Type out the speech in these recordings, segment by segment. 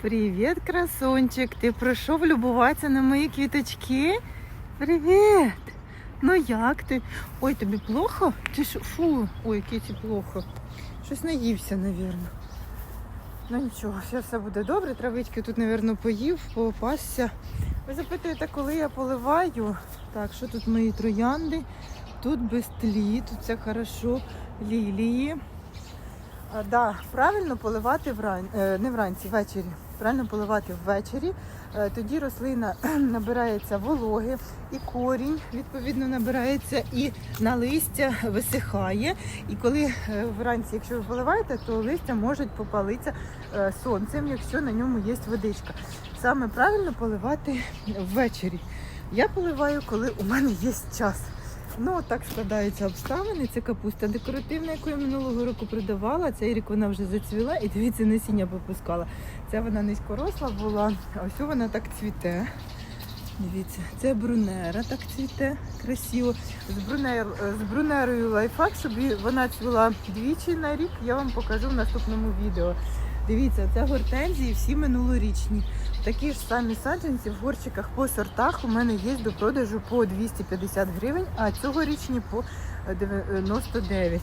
Привіт, красунчик. Ти прийшов любуватися на мої квіточки? Привіт! Ну як ти? Ой, тобі плохо? Ти що? Фу, ой, Кіті, плохо. Щось наївся, навірно. Ну нічого, все, все буде добре. Травички тут, навірно, поїв, попасся. Ви запитуєте, коли я поливаю? Так, що тут мої троянди? Тут без тлі, тут все хорошо. Лілії. Да, правильно поливати вран... е, не вранці, ввечері. Правильно поливати ввечері. Е, Тоді рослина набирається вологи, і корінь відповідно набирається, і на листя висихає. І коли е, вранці, якщо ви поливаєте, то листя можуть попалитися сонцем, якщо на ньому є водичка. Саме правильно поливати ввечері. Я поливаю, коли у мене є час. Ну, так складаються обставини. Це капуста декоративна, яку я минулого року продавала. Цей рік вона вже зацвіла і дивіться, насіння попускала. Це вона низькоросла була, а ось вона так цвіте. Дивіться, це брунера так цвіте красиво. З, брунер, з брунерою лайфхак, щоб вона цвіла двічі на рік, я вам покажу в наступному відео. Дивіться, це гортензії всі минулорічні. Такі ж самі саджанці в горщиках по сортах у мене є до продажу по 250 гривень, а цьогорічні по 99.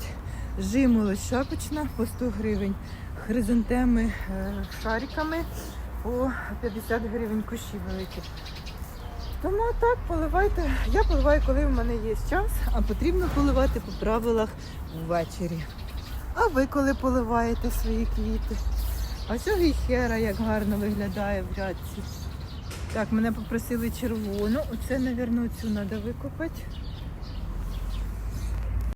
Жимолость шапочна по 100 гривень. Хризантеми е, шариками по 50 гривень кущі великі. Тому так, поливайте. Я поливаю, коли в мене є час, а потрібно поливати по правилах ввечері. А ви коли поливаєте свої квіти? А цього гіхера як гарно виглядає в рядці. Так, мене попросили червону. Оце, мабуть, цю треба викопати.